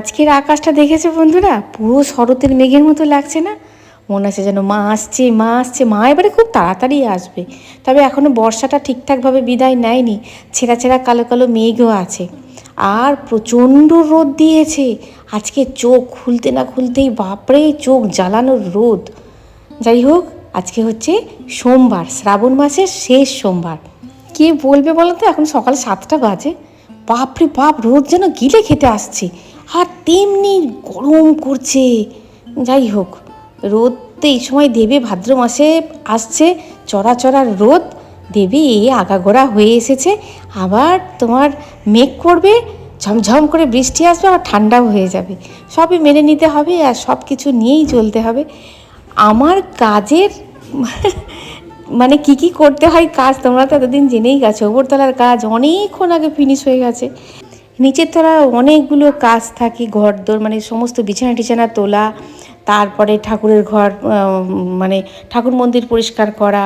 আজকের আকাশটা দেখেছে বন্ধুরা? পুরো শরতের মেঘের মতো লাগছে না? মনে আছে যেন মা আসছে মা আসছে। মা এবারে খুব তাড়াতাড়ি আসবে। তবে এখনও বর্ষাটা ঠিকঠাকভাবে বিদায় নেয়নি। ছেঁড়া ছেঁড়া কালো কালো মেঘও আছে। আর প্রচণ্ড রোদ দিয়েছে। আজকে চোখ খুলতে না খুলতেই বাপরে, চোখ জ্বালানোর রোদ। যাই হোক, আজকে হচ্ছে সোমবার। শ্রাবণ মাসের শেষ সোমবার। কে বলবে বলো তো এখন সকাল সাতটা বাজে। বাপরে বাপ, রোদ যেন গিলে খেতে আসছে। আর তেমনি গরম করছে। যাই হোক, রোদ তো এই সময় দেবে, ভাদ্র মাসে আসছে, চড়া চড়া রোদ। দেবে, এই আগাগোড়া হয়ে এসেছে। আবার তোমার মেঘ করবে, ঝমঝম করে বৃষ্টি আসবে আর ঠান্ডাও হয়ে যাবে। সবই মেনে নিতে হবে আর সব কিছু নিয়েই চলতে হবে। আমার কাজের মানে কি কি করতে হয় কাজ তোমরা তো এতদিন জেনেই গেছো। ওপরতলার কাজ অনেকক্ষণ আগে ফিনিশ হয়ে গেছে। নিচের তলা অনেকগুলো কাজ থাকে ঘর দোর মানে সমস্ত বিছানা টিছানা তোলা, তারপরে ঠাকুরের ঘর মানে ঠাকুর মন্দির পরিষ্কার করা,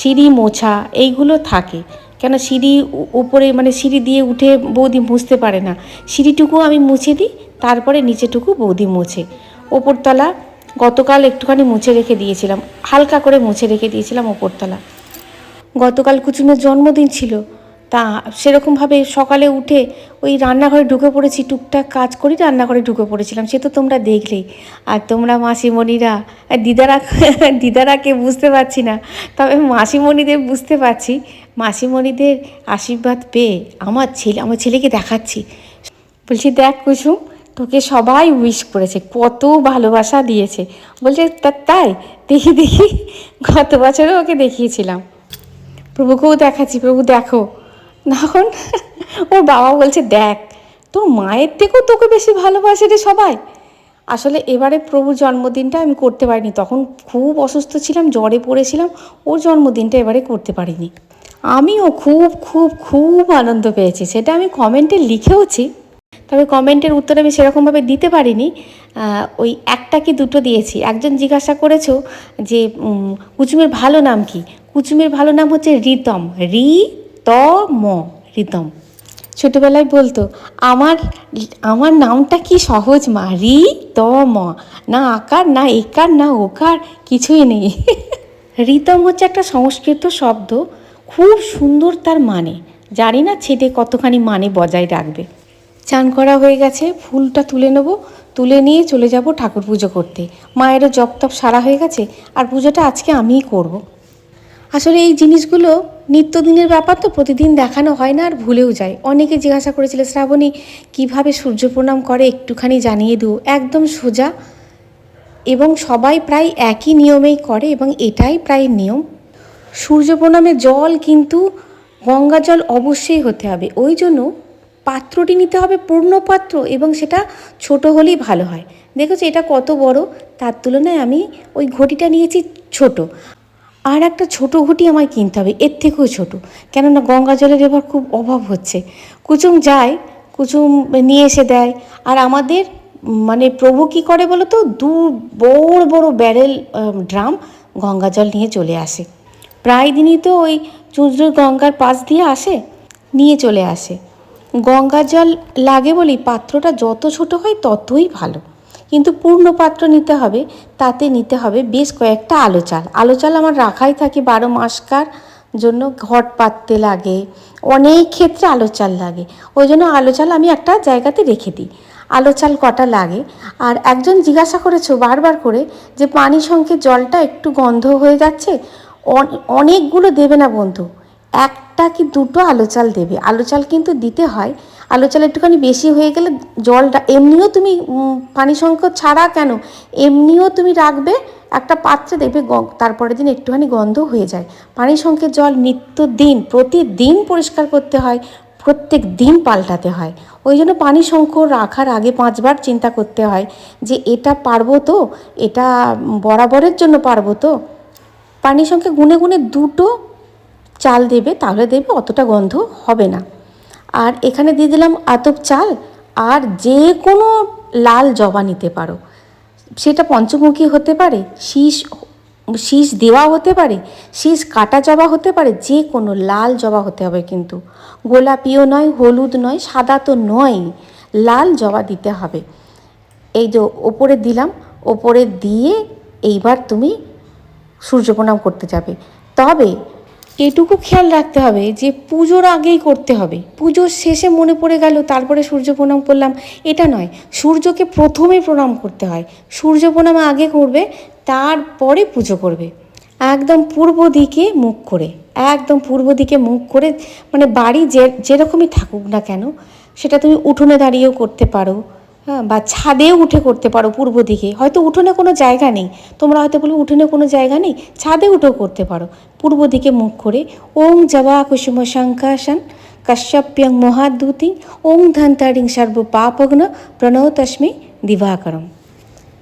সিঁড়ি মোছা, এইগুলো থাকে। কেন সিঁড়ি উপরে মানে সিঁড়ি দিয়ে উঠে বৌদি মুছতে পারে না। সিঁড়িটুকু আমি মুছে দিই, তারপরে নিচেটুকু বৌদি মোছে। ওপরতলা গতকাল একটুখানি মুছে রেখে দিয়েছিলাম। হালকা করে মুছে রেখে দিয়েছিলাম ওপরতলা গতকাল কুচুমের জন্মদিন ছিল। তা সেরকমভাবে সকালে উঠে ওই রান্নাঘরে ঢুকে পড়েছি, টুকটাক কাজ করি, রান্নাঘরে ঢুকে পড়েছিলাম। সে তো তোমরা দেখলেই। আর তোমরা মাসিমণিরা, দিদারা, দিদারাকে বুঝতে পারছি না। তবে মাসিমণিদের বুঝতে পারছি। মাসিমণিদের আশীর্বাদ পেয়ে আমার ছেলে, আমার ছেলেকে দেখাচ্ছি। বলছি, দেখ কুসুম তোকে সবাই উইশ করেছে, কত ভালোবাসা দিয়েছে। বলছে তাই? দেখি দেখি, গত বছরও ওকে দেখিয়েছিলাম। প্রভুকেও দেখাচ্ছি, প্রভু দেখো। এখন ওর বাবা বলছে, দেখ, তোর মায়ের থেকেও তোকে বেশি ভালোবাসে রে সবাই। আসলে এবারে প্রভুর জন্মদিনটা আমি করতে পারিনি। তখন খুব অসুস্থ ছিলাম, জ্বরে পড়েছিলাম, ওর জন্মদিনটা এবারে করতে পারিনি। আমিও খুব খুব খুব আনন্দ পেয়েছি। সেটা আমি কমেন্টে লিখেওছি। তবে কমেন্টের উত্তর আমি সেরকমভাবে দিতে পারিনি। ওই একটা কি দুটো দিয়েছি। একজন জিজ্ঞাসা করেছ যে কুচুমের ভালো নাম কি? কুচুমের ভালো নাম হচ্ছে রিতম। রি ত ম রিতম। ছোটোবেলায় বলতো, আমার আমার নামটা কি সহজ মা? রি ত ম না আকার, না একার, না ওকার, কিছুই নেই। রিতম হচ্ছে একটা সংস্কৃত শব্দ, খুব সুন্দর তার মানে। জানি না ছেলে কতখানি মানে বজায় রাখবে। চান করা হয়ে গেছে, ফুলটা তুলে নেব। তুলে নিয়ে চলে যাব ঠাকুর পুজো করতে। মায়েরও জপ তপ সারা হয়ে গেছে, আর পুজোটা আজকে আমিই করব। আসলে এই জিনিসগুলো নিত্যদিনের ব্যাপার তো প্রতিদিন দেখানো হয় না, আর ভুলেও যায়। অনেকে জিজ্ঞাসা করেছিল, শ্রাবণী, কীভাবে সূর্য প্রণাম করে একটুখানি জানিয়ে দিও? একদম সোজা। এবং সবাই প্রায় একই নিয়মেই করে, এবং এটাই প্রায় নিয়ম। সূর্য প্রণামে জল কিন্তু গঙ্গা জল অবশ্যই হতে হবে। ওই জন্য পাত্রটি নিতে হবে পূর্ণ পাত্র এবং সেটা ছোট হলেই ভালো হয়। দেখেছ এটা কত বড়, তার তুলনায় আমি ওই ঘটিটা নিয়েছি ছোট। আর একটা ছোট ঘটি আমায় কিনতে হবে, এর থেকেও ছোট। কেননা গঙ্গা জলের এবার খুব অভাব হচ্ছে। কুচুম যায়, কুচুম নিয়ে এসে দেয়। আর আমাদের মানে প্রভু কি করে বলো তো দু বড় বড় ব্যারেল ড্রাম গঙ্গা জল নিয়ে চলে আসে। প্রায় দিনই তো ওই চুঁচড়োর গঙ্গার পাশ দিয়ে আসে, নিয়ে চলে আসে। গঙ্গা জল লাগে বলেই পাত্রটা যত ছোট হয় ততই ভালো। কিন্তু পূর্ণ পাত্র নিতে হবে, তাতে নিতে হবে বেশ কয়েকটা আলো চাল। আলো চাল আমার রাখাই থাকে বারো মাসকার জন্য ঘট পাততে লাগে, অনেক ক্ষেত্রে আলো চাল লাগে। ওই জন্য আলো চাল আমি একটা জায়গাতে রেখে দিই। আলো চাল কটা লাগে? আর একজন জিজ্ঞাসা করেছ বারবার করে যে পানি সংখ্যে জলটা একটু গন্ধ হয়ে যাচ্ছে অনেকগুলো দেবে না বন্ধু। একটা কি দুটো আলো চাল দেবে? আলো চাল কিন্তু দিতে হয়। আলো চাল একটুখানি বেশি হয়ে গেলে জলটা, এমনিও তুমি পানি সংকট ছাড়া কেন? এমনিও তুমি রাখবে, একটা পাত্রে দেখবে তারপরের দিন একটুখানি গন্ধ হয়ে যায়। পানি সংকেত জল নিত্য দিন প্রতিদিন পরিষ্কার করতে হয়, প্রত্যেক দিন পাল্টাতে হয়। ওই জন্য পানি সংখ্য রাখার আগে পাঁচবার চিন্তা করতে হয় যে, এটা পারব তো? এটা বরাবরের জন্য পারব তো? পানি সংখ্যা গুনে গুনে দুটো চাল দেবে, তাহলে দেবে অতটা গন্ধ হবে না। আর এখানে দিয়ে দিলাম আতপ চাল, আর যে কোনো লাল জবা নিতে পারো। সেটা পঞ্চমুখী হতে পারে, শীষ শীষ দেওয়া হতে পারে, শীষ কাটা জবা হতে পারে, যে কোনো লাল জবা হতে হবে কিন্তু। গোলাপিও নয়, হলুদ নয়, সাদা তো নয় লাল জবা দিতে হবে। এই যে ওপরে দিলাম, ওপরে দিয়ে এইবার তুমি সূর্য প্রণাম করতে যাবে। তবে এটুকু খেয়াল রাখতে হবে যে পুজোর আগেই করতে হবে। পুজোর শেষে মনে পড়ে গেল, তারপরে সূর্য প্রণাম করলাম। এটা নয়, সূর্যকে প্রথমে প্রণাম করতে হয়। সূর্য প্রণাম আগে করবে, তারপরে পুজো করবে। একদম পূর্ব দিকে মুখ করে, একদম পূর্ব দিকে মুখ করে মানে বাড়ি যে, যেরকমই থাকুক না কেন, সেটা তুমি উঠোনে দাঁড়িয়েও করতে পারো। বা ছাদে উঠে করতে পারো পূর্ব দিকে। হয়তো উঠোনে কোনো জায়গা নেই। তোমরা হয়তো বলো উঠোনে কোনো জায়গা নেই, ছাদে উঠেও করতে পারো। পূর্ব দিকে মুখ করে, ওং জবা কুসুম শঙ্কাসন কশ্যপ্যং মহাদ্যুতি ওং ধন্তারিং সর্ব পাপগ্ন প্রণব তস্মে দিবাকরম।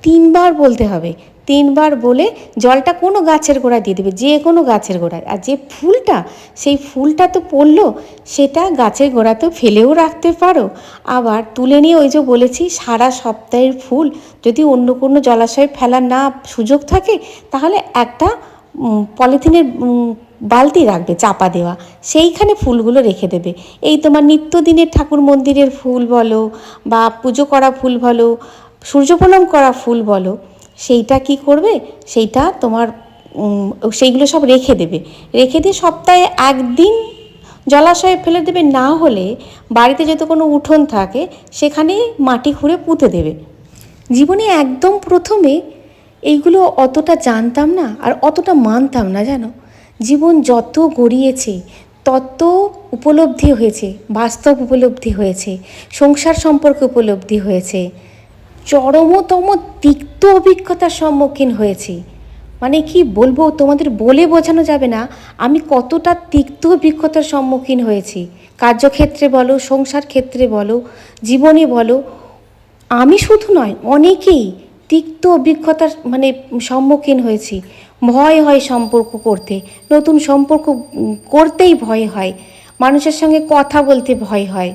তিনবার বলতে হবে তিনবার বলে জলটা কোনো গাছের গোড়ায় দিয়ে দেবে, যে কোনো গাছের গোড়ায়। আর যে ফুলটা, সেই ফুলটা তো পড়ল, সেটা গাছের গোড়া তো ফেলেও রাখতে পারো। আবার তুলে নিয়ে ওই যে বলেছি, সারা সপ্তাহের ফুল যদি অন্য কোনো জলাশয়ে ফেলার না সুযোগ থাকে, তাহলে একটা পলিথিনের বালতি রাখবে, চাপা দেওয়া। সেইখানে ফুলগুলো রেখে দেবে। এই তোমার নিত্যদিনের ঠাকুর মন্দিরের ফুল বলো, বা পুজো করা ফুল বলো, সূর্য প্রণাম করা ফুল বলো সেইটা কি করবে? সেইটা তোমার সেইগুলো সব রেখে দেবে। রেখে দিয়ে সপ্তাহে একদিন জলাশয়ে ফেলে দেবে, না হলে বাড়িতে যদি কোনো উঠোন থাকে সেখানে মাটি খুঁড়ে পুঁতে দেবে। জীবনে একদম প্রথমে এইগুলো অতটা জানতাম না আর অতটা মানতাম না, জানো? জীবন যত গড়িয়েছে, তত উপলব্ধি হয়েছে, বাস্তব উপলব্ধি হয়েছে, সংসার সম্পর্কে উপলব্ধি হয়েছে। চরমতম তিক্ত অভিজ্ঞতার সম্মুখীন হয়েছি। মানে কি বলব, তোমাদের বলে বোঝানো যাবে না আমি কতটা তিক্ত অভিজ্ঞতার সম্মুখীন হয়েছি। কার্যক্ষেত্রে বলো, সংসার ক্ষেত্রে বলো, জীবনে বলো, আমি শুধু নয়, অনেকেই তিক্ত অভিজ্ঞতার মানে সম্মুখীন হয়েছি। ভয় হয় সম্পর্ক করতে, নতুন সম্পর্ক করতেই ভয় হয়। মানুষের সঙ্গে কথা বলতে ভয় হয়।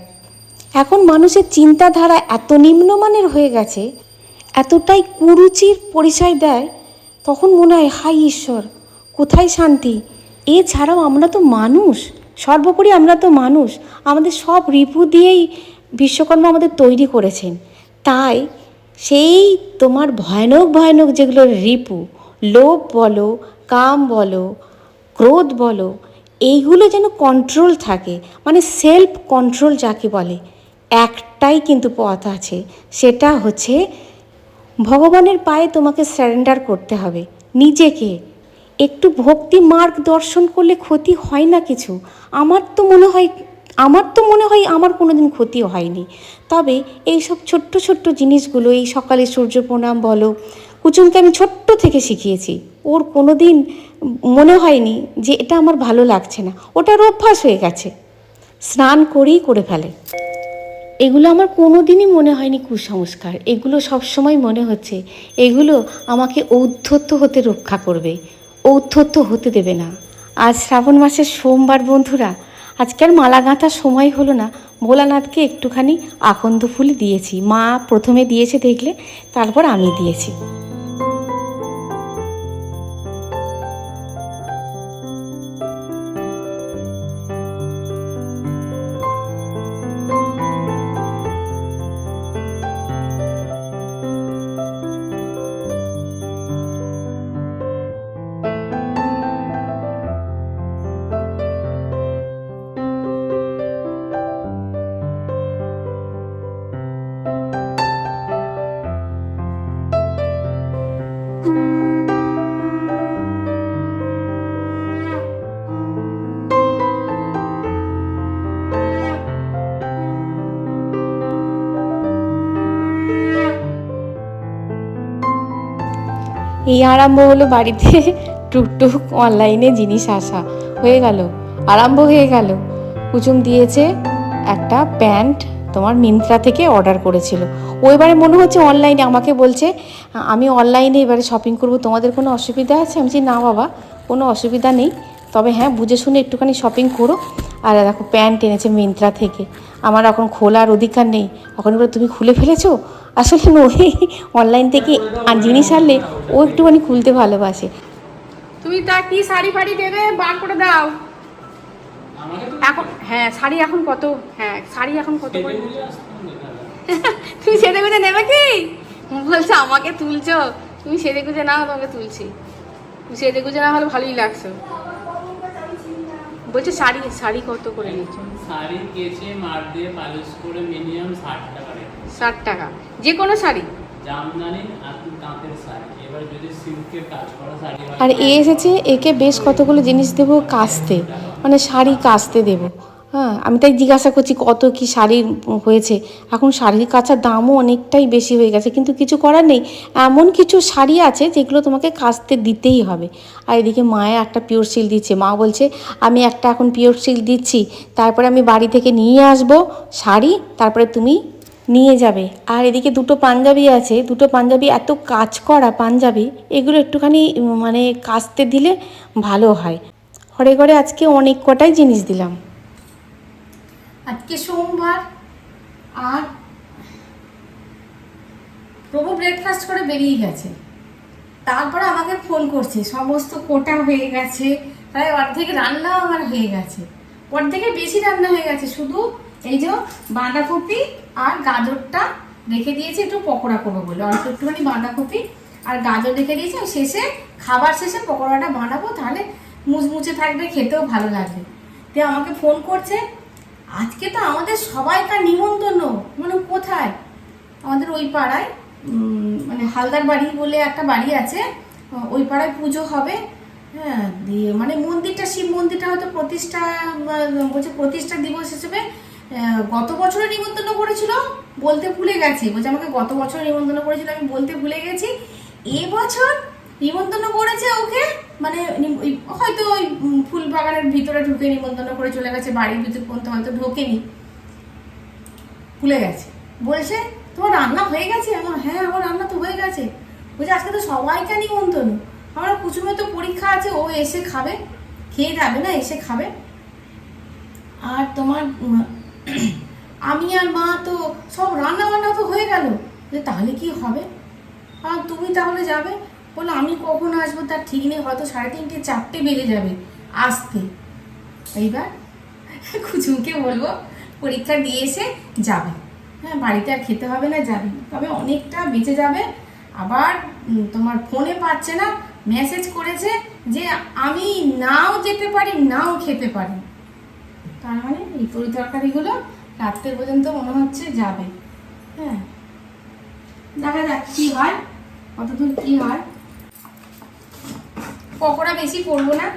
এখন মানুষের চিন্তাধারা এত নিম্নমানের হয়ে গেছে, এতটাই কুরুচির পরিচয় দেয়, তখন মনে হয়, হাই ঈশ্বর, কোথায় শান্তি? এছাড়াও আমরা তো মানুষ, সর্বোপরি আমরা তো মানুষ, আমাদের সব রিপু দিয়েই বিশ্বকর্মা আমাদের তৈরি করেছেন। তাই সেই তোমার ভয়ানক ভয়ানক যেগুলো রিপু, লোভ বলো, কাম বলো, ক্রোধ বলো, এইগুলো যেন কন্ট্রোল থাকে মানে সেলফ কন্ট্রোল যাকে বলে। একটাই কিন্তু পথ আছে। সেটা হচ্ছে ভগবানের পায়ে তোমাকে স্যারেন্ডার করতে হবে, নিজেকে। একটু ভক্তি মার্গ দর্শন করলে ক্ষতি হয় না কিছু। আমার তো মনে হয়, আমার তো মনে হয় আমার কোনো দিন ক্ষতিও হয়নি। তবে এই সব ছোট্ট ছোট্ট জিনিসগুলো, এই সকালে সূর্য প্রণাম বলো, কুচুমকে আমি ছোট্ট থেকে শিখিয়েছি। ওর কোনো দিন মনে হয়নি যে এটা আমার ভালো লাগছে না। ওটার অভ্যাস হয়ে গেছে। স্নান করেই করে ফেলে। এগুলো আমার কোনো দিনই মনে হয়নি কুসংস্কার। এগুলো সবসময় মনে হচ্ছে। এগুলো আমাকে ঔদ্ধত্য হতে রক্ষা করবে। ঔদ্ধত্য হতে দেবে না। আজ শ্রাবণ মাসের সোমবার, বন্ধুরা। আজকে আর মালা গাঁথার সময় হলো না। ভোলানাথকে একটুখানি আকন্দ ফুল দিয়েছি। মা প্রথমে দিয়েছে দেখলে, তারপর আমি দিয়েছি। এই আরম্ভ হলো বাড়িতে টুকটুক অনলাইনে জিনিস আসা। হয়ে গেল, আরম্ভ হয়ে গেল। কুচুম দিয়েছে একটা প্যান্ট তোমার মিন্ত্রা থেকে অর্ডার করেছিল। ও এবারে মনে হচ্ছে অনলাইনে আমাকে বলছে, আমি অনলাইনে এবারে শপিং করব, তোমাদের কোনো অসুবিধা আছে? আমি না বাবা, কোনো অসুবিধা নেই। তবে হ্যাঁ বুঝে শুনে একটুখানি শপিং করো। আর দেখো, প্যান্ট এনেছে মিন্ত্রা থেকে। আমার এখন খোলার অধিকার নেই। এখন এবার তুমি খুলে ফেলেছো? আসলে ওই অনলাইন থেকে আর জিনিস আনলে ও একটুখানি খুলতে ভালোবাসে। তুমি তা কি শাড়ি ফাড়ি দেবে? বার করে দাও। এখন হ্যাঁ শাড়ি এখন কত? হ্যাঁ শাড়ি এখন কত করে? তুমি সেটা করে নেবে কি? বলছে আমাকে তুলছো। তুমি সেজে গুজে না তোমাকে তুলছি। তুমি সেজে গুজে না হলে ভালোই লাগছে। বলছে শাড়ি শাড়ি কত করে নিচ্ছ? শাড়ি কেচে মার দিয়ে পালিশ করে মিনিমাম ষাট টাকা ষাট টাকা। যে কোনো শাড়ি। জামদানি আর তাঁতের শাড়ি। এবার যদি সিল্কের কাজ করা শাড়ি হয় আর এ এসেছে একে বেশ কতগুলো জিনিস দেবো কাস্তে। মানে শাড়ি কাস্তে দেবো। হ্যাঁ আমি তাই জিজ্ঞাসা করছি কত কি শাড়ির হয়েছে? এখন শাড়ির কাচার দামও অনেকটাই বেশি হয়ে গেছে কিন্তু কিছু করার নেই। এমন কিছু শাড়ি আছে যেগুলো তোমাকে কাচতে দিতেই হবে। আর এদিকে মায়ে একটা পিওর সিল্ক দিচ্ছে। মা বলছে আমি একটা এখন পিওর সিল্ক দিচ্ছি। তারপরে আমি বাড়ি থেকে নিয়ে আসব শাড়ি তারপরে তুমি নিয়ে যাবে। আর এদিকে দুটো পাঞ্জাবি আছে, দুটো পাঞ্জাবি এত কাজ করা পাঞ্জাবি, এগুলো একটুখানি মানে কাচতে দিলে ভালো হয়। ঘরে ঘরে আজকে অনেক কটাই জিনিস দিলাম। আজকে সোমবার, আর প্রভু ব্রেকফাস্ট করে বেরিয়ে গেছে। তারপরে আমাকে ফোন করছে, সমস্ত কোটা হয়ে গেছে, প্রায় অর্ধেক রান্নাও আমার হয়ে গেছে। অর্ধেকে বেশি রান্না হয়ে গেছে, শুধু এই যে বাঁধাকপি আর গাজরটা রেখে দিয়েছি একটু পকোড়া করব বলে, অল্প একটুখানি বাঁধাকপি আর গাজর রেখে দিয়েছি, আর শেষে খাবার শেষে পকোড়াটা বানাবো, তাহলে মুচমুচে থাকবে, খেতেও ভালো লাগবে। তো আমাকে ফোন করছে, আজকে তো আমাদের সবাইকার নিমন্ত্রণ মানে কোথায়? আমাদের ওই পাড়ায় মানে হালদার বাড়ি বলে একটা বাড়ি আছে, ওই পাড়ায় পুজো হবে। হ্যাঁ দিয়ে মানে মন্দিরটা, শিব মন্দিরটা হয়তো প্রতিষ্ঠা, বলছে প্রতিষ্ঠা দিবস হিসেবে গত বছরে নিমন্ত্রণ করেছিল, বলতে ভুলে গেছি। বলছে আমাকে গত বছর নিমন্ত্রণ করেছিল, আমি বলতে ভুলে গেছি। এবছর নিমন্ত্রণ করেছে ওকে? মানে হয়তো ওই ফুল বাগানের ভিতরে ঢুকে নিমন্ত্রণ করে চলে গেছে, বাড়ির ভিতর পর্যন্ত হয়তো ঢোকেনি। ভুলে গেছে। বলছে, তোমার রান্না হয়ে গেছে? আমার হ্যাঁ আমার রান্না তো হয়ে গেছে। বলছে, আজকে তো সবাইকে নিমন্ত্রণ। আমার কুচুমে তো পরীক্ষা আছে, ও এসে খাবে, খেয়ে যাবে না, এসে খাবে। আর তোমার আমি আর মা তো সব রান্না বান্না তো হয়ে গেল। যে তাহলে কি হবে? আর তুমি তাহলে যাবে? বলো, আমি কখন আসব? তার ঠিক নেই, হয়তো সাড়ে তিনটে, চারটে বেজে যাবে আসতে। এইবার কুচুমকে বলব, পরীক্ষা দিয়ে এসে যাবে। হ্যাঁ বাড়িতে আর খেতে হবে না, যাবে তবে অনেকটা বেঁচে যাবে। আবার তোমার ফোনে পাচ্ছে না মেসেজ করেছে যে, আমি নাও যেতে পারি, নাও খেতে পারি। তার মানে এই তরি তরকারিগুলো রাত্রে পর্যন্ত মনে হচ্ছে যাবে। হ্যাঁ। দেখা যাক কি হয়, কতদূর কি হয়। পকোড়া বেশি করব না।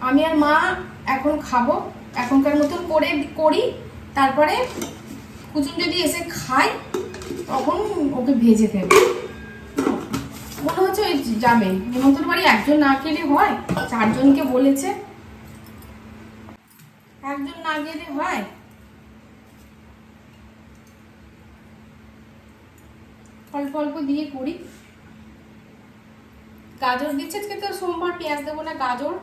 আমি আর মা এখন খাব, এখনকার মতন করে করি, তারপরে কুচুম যদি এসে খায় তখন ওকে ভেজে দেবে। মনে হচ্ছে ওই যাবে। নিমন্ত্রণ বাড়ি একজন না খেলে হয়, চারজনকে বলেছে। একজন না গেলে হয়? অল্প অল্প দিয়ে করি। গাজর দিচ্ছে আজকে তো সোমবার পেঁয়াজ দেবো না, গাজর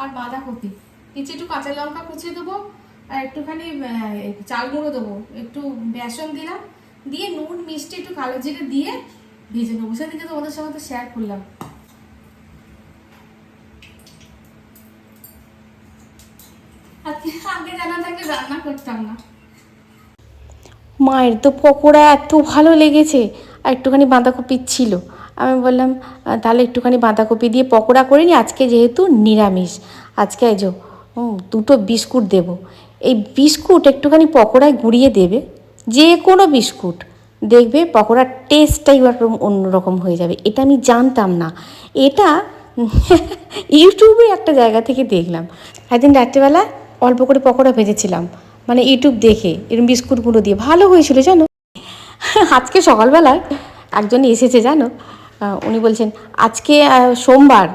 আর বাঁধাকপি। দিচ্ছি একটু কাঁচা লঙ্কা কুচিয়ে দেবো আর একটুখানি চাল গুঁড়ো দেবো। একটু বেসন দিলাম, দিয়ে নুন, মিষ্টি একটু কালো জিরে দিয়ে ভেজে নেব। সেদিকে তোমাদের সঙ্গে তো শেয়ার করলাম আজকে থাকলে রান্না করতাম না। মায়ের তো পকোড়া এত ভালো লেগেছে আর একটুখানি বাঁধাকপি ছিল। আমি বললাম তাহলে একটুখানি বাঁধাকপি দিয়ে পকোড়া করে নি আজকে যেহেতু নিরামিষ। আজকে এই হুম, দুটো বিস্কুট দেব। এই বিস্কুট একটুখানি পকোড়ায় গুঁড়িয়ে দেবে যে কোনো বিস্কুট। দেখবে পকোড়ার টেস্টটাই একরকম অন্যরকম হয়ে যাবে। এটা আমি জানতাম না। এটা ইউটিউবে একটা জায়গা থেকে দেখলাম। একদিন রাত্রেবেলা অল্প করে পকোড়া ভেজেছিলাম। মানে ইউটিউব দেখে এরকম বিস্কুটগুলো দিয়ে। ভালো হয়েছিল, জানো? আজকে সকালবেলা একজন এসেছে, জানো? উনি বলছেন, আজকে সোমবার।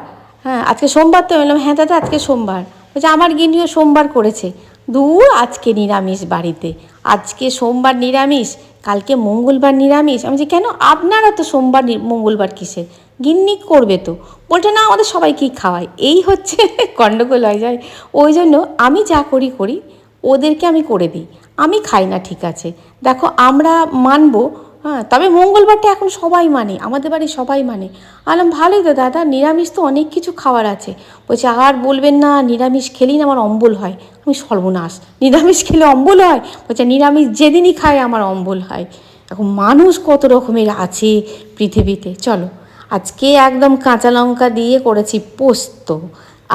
হ্যাঁ আজকে সোমবার তো? বললাম হ্যাঁ দাদা, আজকে সোমবার। বলছে, আমার গিনিও সোমবার করেছে। দূর, আজকে নিরামিষ বাড়িতে। আজকে সোমবার নিরামিষ, কালকে মঙ্গলবার নিরামিষ। আমি বলছি, কেন? আপনারা তো সোমবার মঙ্গলবার কিসের? গিন্নি করবে তো। বলছে, না, আমাদের সবাইকেই খাওয়ায় এই হচ্ছে গণ্ডগোল হয়ে যায়। ওই জন্য আমি যা করি করি, ওদেরকে আমি করে দিই। আমি খাই না, ঠিক আছে। দেখো, আমরা মানবো হ্যাঁ তবে মঙ্গলবারটা এখন সবাই মানে আমাদের বাড়ি সবাই মানে। আলাম, ভালোই তো, দাদা, নিরামিষ তো অনেক কিছু খাবার আছে। বলছে, আর বলবেন না, নিরামিষ খেলেই না আমার অম্বল হয়। আমি সর্বনাশ। নিরামিষ খেলে অম্বল হয়? বলছে, নিরামিষ যেদিনই খায় আমার অম্বল হয়। এখন মানুষ কত রকমের আছে পৃথিবীতে। চলো আজকে একদম কাঁচা লঙ্কা দিয়ে করেছি পোস্ত,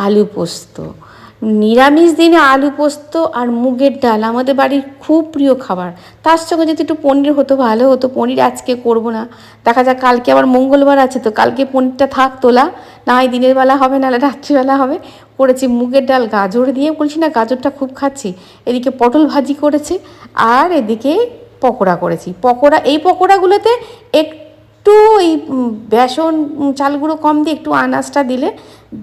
আলু পোস্ত। নিরামিষ দিনে আলু পোস্ত আর মুগের ডাল আমাদের বাড়ির খুব প্রিয় খাবার। তার সঙ্গে যদি একটু পনির হতো, ভালো হতো। পনির আজকে করব না। দেখা যাক, কালকে আবার মঙ্গলবার আছে তো কালকে পনিরটা থাক তোলা। না হয় দিনের বেলা হবে, নাহলে রাত্রিবেলা হবে। করেছি মুগের ডাল, গাজর দিয়ে বলছি না, গাজরটা খুব খাচ্ছি। এদিকে পটল ভাজি করেছে আর এদিকে পকোড়া করেছি। পকোড়া, এই পকোড়াগুলোতে একটু এই বেসন চাল গুঁড়ো কম দিয়ে একটু আনাজটা দিলে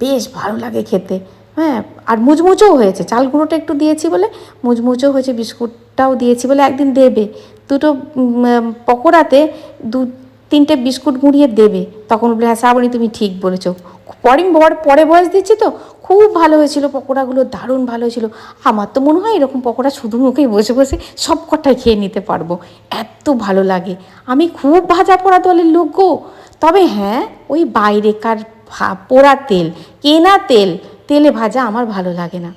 বেশ ভালো লাগে খেতে। হ্যাঁ আর মুচমুচও হয়েছে। চাল গুঁড়োটা একটু দিয়েছি বলে মুচমুচও হয়েছে, বিস্কুটটাও দিয়েছি বলে একদিন দেবে। দুটো পকোড়াতে দু তিনটে বিস্কুট গুঁড়িয়ে দেবে। তখন বলে হ্যাঁ শ্রাবণী, তুমি ঠিক বলেছ। পরে পরে বয়স দিচ্ছি তো, খুব ভালো হয়েছিল। পকোড়াগুলো দারুণ ভালো হয়েছিল। আমার তো মনে হয় এরকম পকোড়া শুধু মুখেই বসে বসে সব কটাই খেয়ে নিতে পারব। এত ভালো লাগে। আমি খুব ভাজা পোড়া দলের লোক গো। তবে হ্যাঁ ওই বাইরেকার পোড়া তেল, কেনা তেল, তেলে ভাজা আমার ভালো লাগে না।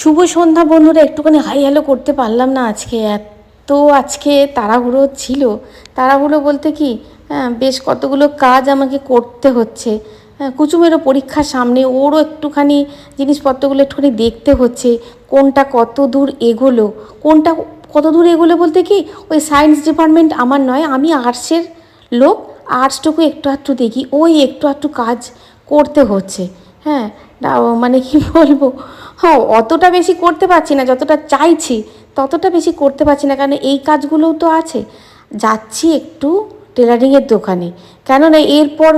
শুভ সন্ধ্যা বন্ধুরা, একটুখানি হাই হ্যালো করতে পারলাম না আজকে এত আজকে তাড়াহুড়ো ছিল। তাড়াহুড়ো বলতে কি হ্যাঁ বেশ কতগুলো কাজ আমাকে করতে হচ্ছে। হ্যাঁ কুচুমেরও পরীক্ষা সামনে, ওরও একটুখানি জিনিসপত্রগুলো একটুখানি দেখতে হচ্ছে, কোনটা কত দূর এগোলো। কোনটা কত দূর এগোলো বলতে কি, ওই সায়েন্স ডিপার্টমেন্ট আমার নয়, আমি আর্টসের লোক, আর্টসটুকু একটু একটু দেখি, ওই একটু একটু কাজ করতে হচ্ছে। হ্যাঁ মানে কি বলব হ্যাঁ অতটা বেশি করতে পারছি না, যতটা চাইছি। ততটা বেশি করতে পারছি না, কারণ এই কাজগুলোও তো আছে। যাচ্ছি একটু টেলারিংয়ের দোকানে। কেননা এরপর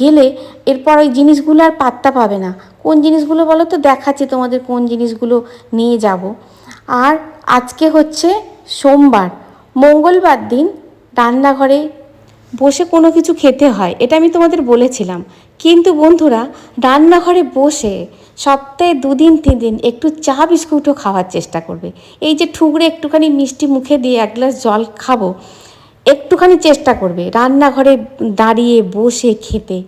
গেলে এরপর ওই জিনিসগুলো আর পাত্তা পাবে না। কোন জিনিসগুলো বলো তো, দেখাচ্ছি তোমাদের কোন জিনিসগুলো নিয়ে যাব। আর আজকে হচ্ছে সোমবার। মঙ্গলবার দিন রান্নাঘরে বসে কোনো কিছু খেতে হয়, এটা আমি তোমাদের বলেছিলাম। কিন্তু বন্ধুরা, রান্নাঘরে বসে সপ্তাহে দুদিন তিন দিন একটু চা বিস্কুটও খাওয়ার চেষ্টা করবে। এই যে ঠুকরে একটুখানি মিষ্টি মুখে দিয়ে এক গ্লাস জল খাব, একটুখানি চেষ্টা করবে রান্নাঘরে দাঁড়িয়ে বসে খেতে।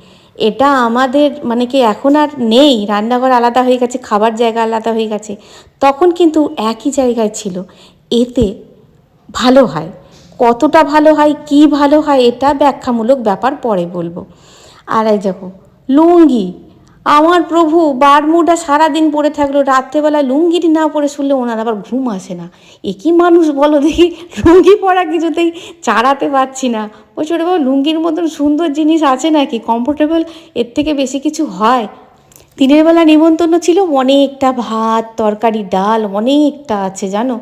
এটা আমাদের মানে কি এখন আর নেই, রান্নাঘর আলাদা হয়ে গেছে, খাবার জায়গা আলাদা হয়ে গেছে। তখন কিন্তু একই জায়গায় ছিল, এতে ভালো হয়। কতটা ভালো হয়, কি ভালো হয়, এটা ব্যাখ্যামূলক ব্যাপার পরে বলব। আর এই দেখো, লুঙ্গি, আমার প্রভু বারমুডা সারাদিন পরে থাকল, রাত্রেবেলা লুঙ্গিটি না পরে শুনলে ওনার আবার ঘুম আসে না। এ কি মানুষ বলো দেখি, লুঙ্গি পরা কিছুতেই চাড়াতে পারছি না। বলছি ওটা বাবা, লুঙ্গির মতন সুন্দর জিনিস আছে নাকি? কমফোর্টেবল এর থেকে বেশি কিছু হয়? দিনের বেলা নিমন্ত্রণ ছিল, অনেকটা ভাত, তরকারি, ডাল অনেকটা আছে, জানো?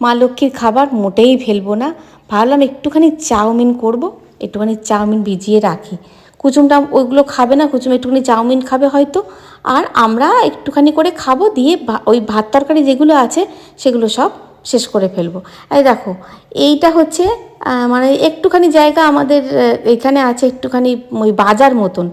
মা লক্ষ্মীর খাবার মোটেই ফেলব না। ভাবলাম একটুখানি চাউমিন করব, একটুখানি চাউমিন ভিজিয়ে রাখি। কুচুমটা ওইগুলো খাবে না, কুচুম একটুখানি চাউমিন খাবে হয়তো। আর আমরা একটুখানি করে খাব, দিয়ে ওই ভাত তরকারি যেগুলো আছে সেগুলো সব শেষ করে ফেলব। এই দেখো, এইটা হচ্ছে মানে একটুখানি জায়গা আমাদের এখানে আছে একটুখানি ওই বাজার মতন।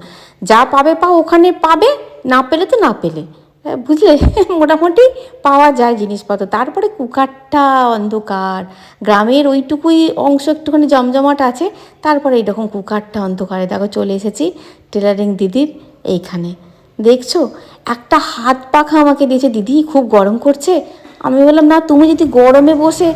যা পাবে পা ওখানে পাবে, না পেলে তো না পেলে। বুঝলে? মোটামুটি পাওয়া যায় জিনিসপত্র। তারপরে কুকারটা অন্ধকার। গ্রামের ওইটুকুই অংশ একটুখানি জমজমাট আছে। তারপরে এইরকম কুকারটা অন্ধকারে। দেখো, চলে এসেছি টেলারিং দিদির এইখানে। দেখছ? একটা হাত পাখা আমাকে দিয়েছে। দিদি, খুব গরম করছে। আমি বললাম, না, তুমি যদি গরমে বসে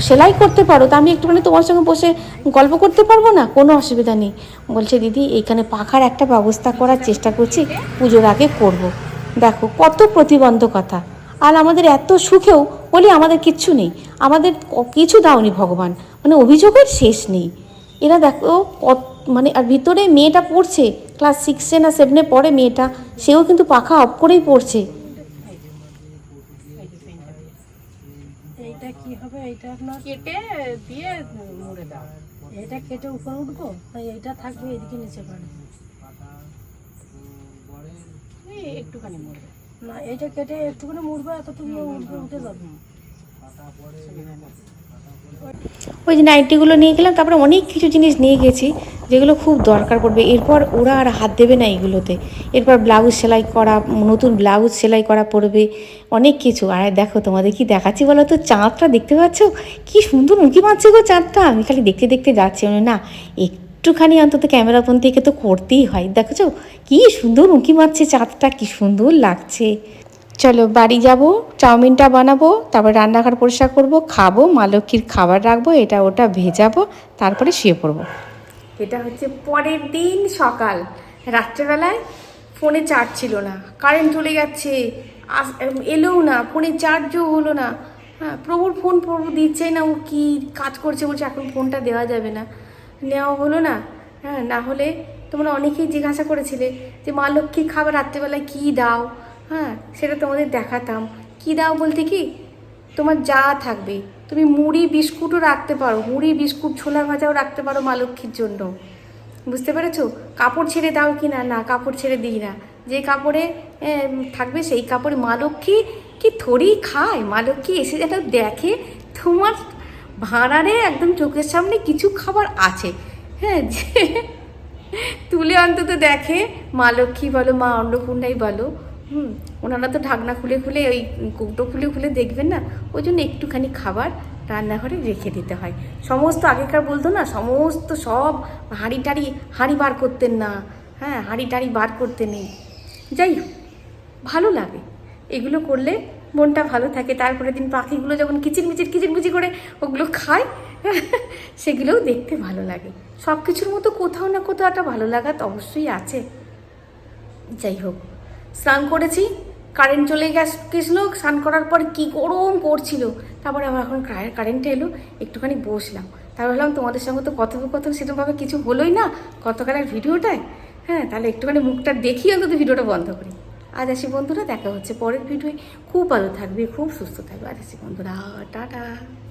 সেলাই করতে পারো, তা আমি একটুখানি তোমার সঙ্গে বসে গল্প করতে পারব না? কোনো অসুবিধা নেই। বলছে, দিদি, এইখানে পাখার একটা ব্যবস্থা করার চেষ্টা করছি। পুজোর আগে করব। দেখো কত প্রতিবন্ধকতা। আর আমাদের এত সুখেও বলি আমাদের কিচ্ছু নেই। আমাদের কিছু দাওনি ভগবান। মানে অভিযোগের শেষ নেই। এরা দেখো কত মানে আর ভিতরে মেয়েটা পড়ছে ক্লাস সিক্সে না সেভেনে পড়ে মেয়েটা সেও কিন্তু পাখা অফ করেই পড়ছে। এইটা কি হবে এইটা আপনার কেটে দিয়ে মুড়ে দাও। এটা কেটে উপরে উঠবো? না এইটা থাকবে এদিকে নিচে পারে এই একটুখানি মুড়ে না এইটা কেটে একটুখানি মুড়বে এতটুকু উঠবে উঠে যাবে। ওই যে নাইটিগুলো নিয়ে গেলাম তারপরে অনেক কিছু জিনিস নিয়ে গেছি যেগুলো খুব দরকার পড়বে। এরপর ওরা আর হাত দেবে না এগুলোতে এরপর ব্লাউজ সেলাই করা নতুন ব্লাউজ সেলাই করা পড়বে অনেক কিছু। আর দেখো তোমাদের কি দেখাচ্ছি বলো তো? চাঁদটা দেখতে পাচ্ছ? কি সুন্দর উঁকি মারছে গো চাঁদটা। আমি খালি দেখতে দেখতে যাচ্ছি। মানে না একটুখানি অন্তত ক্যামেরা ফোন থেকে তো করতেই হয়। দেখছ কি সুন্দর উঁকি মারছে চাঁদটা, কি সুন্দর লাগছে। চলো বাড়ি যাব, চাউমিনটা বানাবো, তারপর রান্নাঘর পরিষ্কার করব, খাব, মা লক্ষ্মীর খাবার রাখব, এটা ওটা ভেজাবো, তারপরে শুয়ে পড়ব। এটা হচ্ছে পরের দিন সকাল। রাত্রেবেলায় ফোনে চার্জ ছিল না। কারেন্ট চলে যাচ্ছে, আস- এলোও না, ফোনে চার্জও হলো না। হ্যাঁ প্রভুর ফোন প্রভু দিচ্ছে না, ও কী কাজ করছে বলছে, এখন ফোনটা দেওয়া যাবে না। নেওয়া হলো না। হ্যাঁ না হলে তোমরা অনেকেই জিজ্ঞাসা করেছিলে যে, মা লক্ষ্মীর খাবার রাত্রেবেলায় কী দাও? হ্যাঁ সেটা তোমাদের দেখাতাম। কী দাও বলতে কি? তোমার যা থাকবে। তুমি মুড়ি, বিস্কুটও রাখতে পারো। মুড়ি, বিস্কুট, ছোলা ভাজাও রাখতে পারো মা লক্ষ্মীর জন্য। বুঝতে পেরেছ? কাপড় ছেড়ে দাও কি না? না, কাপড় ছেড়ে দিই না। যে কাপড়ে থাকবে সেই কাপড়ে মা লক্ষ্মী কি থরি খায়? মা লক্ষ্মী এসে যেন দেখে তোমার ভাঁড়ারে একদম চোখের সামনে কিছু খাবার আছে। হ্যাঁ যে তুলে অন্তত দেখে। মা লক্ষ্মী বলো, মা অন্নপূর্ণাই বলো। হুম, ওনারা তো ঢাকনা খুলে খুলে ওই কৌটো খুলে খুলে দেখবেন না? ওই জন্য একটুখানি খাবার রান্নাঘরে রেখে দিতে হয়। সমস্ত আগেকার বলতো না, সমস্ত সব হাঁড়ি টাড়ি, হাঁড়ি বার করতেন না। হ্যাঁ হাঁড়ি টাড়ি বার করতে নেই। যাই হোক, ভালো লাগে। এগুলো করলে মনটা ভালো থাকে। তারপরে দিন পাখিগুলো যখন কিচির কিচিরমিচির কিচিরমিচির করে ওগুলো খায়, সেগুলোও দেখতে ভালো লাগে। সব কিছুর মতো কোথাও না কোথাও একটা ভালো লাগা তো অবশ্যই আছে। যাই হোক, স্নান করেছি কারেন্ট চলে গেছ গেছিল স্নান করার পর কি গরম করছিল তারপরে আবার এখন কারেন্ট এলো, একটুখানি বসলাম। তারপর ভাবলাম তোমাদের সঙ্গে তো কথোপকথন সেরকমভাবে কিছু হলোই না। গতকালের ভিডিওটায় হ্যাঁ তাহলে একটুখানি মুখটা দেখি অন্তত ভিডিওটা বন্ধ করি। আজ আসি বন্ধুরা, দেখা হচ্ছে পরের ভিডিওয়। খুব ভালো থাকবে, খুব সুস্থ থাকবে। আজ আসি বন্ধুরা, টাটা।